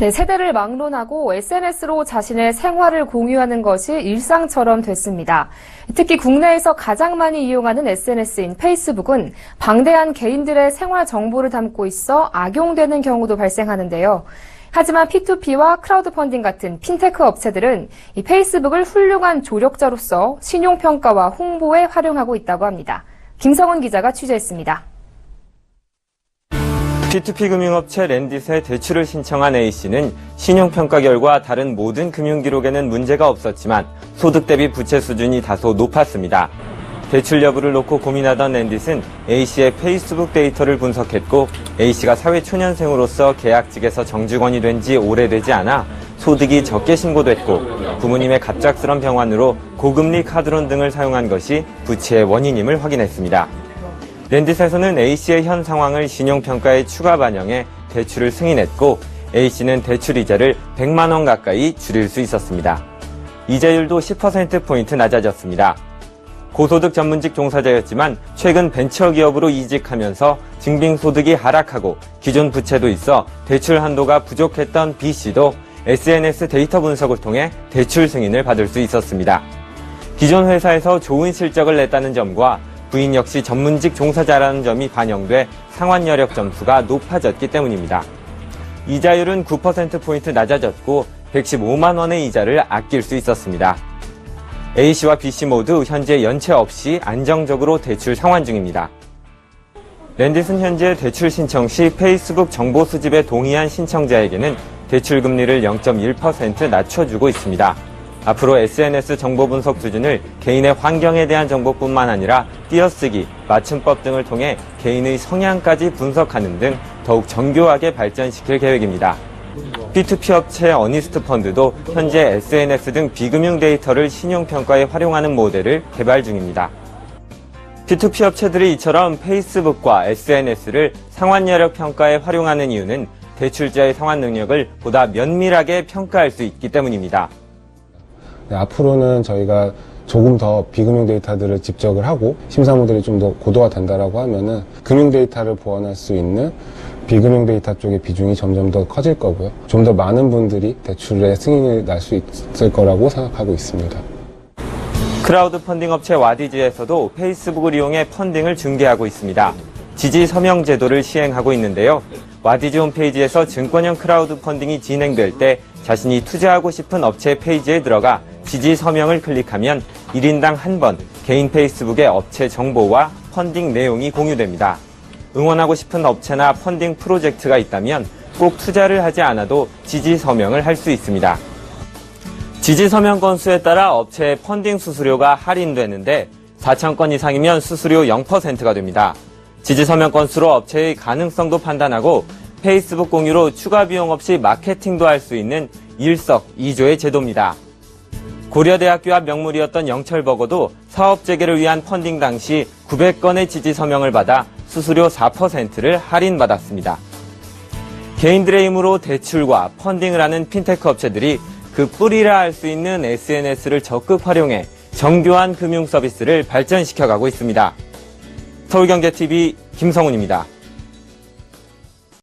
네, 세대를 막론하고 SNS로 자신의 생활을 공유하는 것이 일상처럼 됐습니다. 특히 국내에서 가장 많이 이용하는 SNS인 페이스북은 방대한 개인들의 생활 정보를 담고 있어 악용되는 경우도 발생하는데요. 하지만 P2P와 크라우드 펀딩 같은 핀테크 업체들은 이 페이스북을 훌륭한 조력자로서 신용평가와 홍보에 활용하고 있다고 합니다. 김성은 기자가 취재했습니다. P2P 금융업체 랜딧에 대출을 신청한 A씨는 신용평가 결과 다른 모든 금융기록에는 문제가 없었지만 소득 대비 부채 수준이 다소 높았습니다. 대출 여부를 놓고 고민하던 랜딧은 A씨의 페이스북 데이터를 분석했고 A씨가 사회초년생으로서 계약직에서 정직원이 된 지 오래되지 않아 소득이 적게 신고됐고 부모님의 갑작스런 병환으로 고금리 카드론 등을 사용한 것이 부채의 원인임을 확인했습니다. 랜딧에서는 A씨의 현 상황을 신용평가에 추가 반영해 대출을 승인했고 A씨는 대출 이자를 100만 원 가까이 줄일 수 있었습니다. 이자율도 10%포인트 낮아졌습니다. 고소득 전문직 종사자였지만 최근 벤처기업으로 이직하면서 증빙소득이 하락하고 기존 부채도 있어 대출 한도가 부족했던 B씨도 SNS 데이터 분석을 통해 대출 승인을 받을 수 있었습니다. 기존 회사에서 좋은 실적을 냈다는 점과 부인 역시 전문직 종사자라는 점이 반영돼 상환 여력 점수가 높아졌기 때문입니다. 이자율은 9%포인트 낮아졌고 115만 원의 이자를 아낄 수 있었습니다. A씨와 B씨 모두 현재 연체 없이 안정적으로 대출 상환 중입니다. 랜딧은 현재 대출 신청 시 페이스북 정보 수집에 동의한 신청자에게는 대출 금리를 0.1% 낮춰주고 있습니다. 앞으로 SNS 정보 분석 수준을 개인의 환경에 대한 정보뿐만 아니라 띄어쓰기, 맞춤법 등을 통해 개인의 성향까지 분석하는 등 더욱 정교하게 발전시킬 계획입니다. P2P 업체 어니스트 펀드도 현재 SNS 등 비금융 데이터를 신용평가에 활용하는 모델을 개발 중입니다. P2P 업체들이 이처럼 페이스북과 SNS를 상환 여력 평가에 활용하는 이유는 대출자의 상환 능력을 보다 면밀하게 평가할 수 있기 때문입니다. 네, 앞으로는 저희가 조금 더 비금융 데이터들을 집적을 하고 심사 모델이 좀 더 고도화 된다라고 하면은 금융 데이터를 보완할 수 있는 비금융 데이터 쪽의 비중이 점점 더 커질 거고요. 좀 더 많은 분들이 대출에 승인이 날수 있을 거라고 생각하고 있습니다. 크라우드 펀딩 업체 와디즈에서도 페이스북을 이용해 펀딩을 중개하고 있습니다. 지지 서명 제도를 시행하고 있는데요. 와디즈 홈페이지에서 증권형 크라우드 펀딩이 진행될 때 자신이 투자하고 싶은 업체 페이지에 들어가 지지 서명을 클릭하면 1인당 한 번 개인 페이스북의 업체 정보와 펀딩 내용이 공유됩니다. 응원하고 싶은 업체나 펀딩 프로젝트가 있다면 꼭 투자를 하지 않아도 지지 서명을 할 수 있습니다. 지지 서명 건수에 따라 업체의 펀딩 수수료가 할인되는데 4천 건 이상이면 수수료 0%가 됩니다. 지지 서명 건수로 업체의 가능성도 판단하고 페이스북 공유로 추가 비용 없이 마케팅도 할 수 있는 일석이조의 제도입니다. 고려대학교 앞 명물이었던 영철버거도 사업 재개를 위한 펀딩 당시 900건의 지지 서명을 받아 수수료 4%를 할인받았습니다. 개인들의 힘으로 대출과 펀딩을 하는 핀테크 업체들이 그 뿌리라 할 수 있는 SNS를 적극 활용해 정교한 금융 서비스를 발전시켜가고 있습니다. 서울경제TV 김성훈입니다.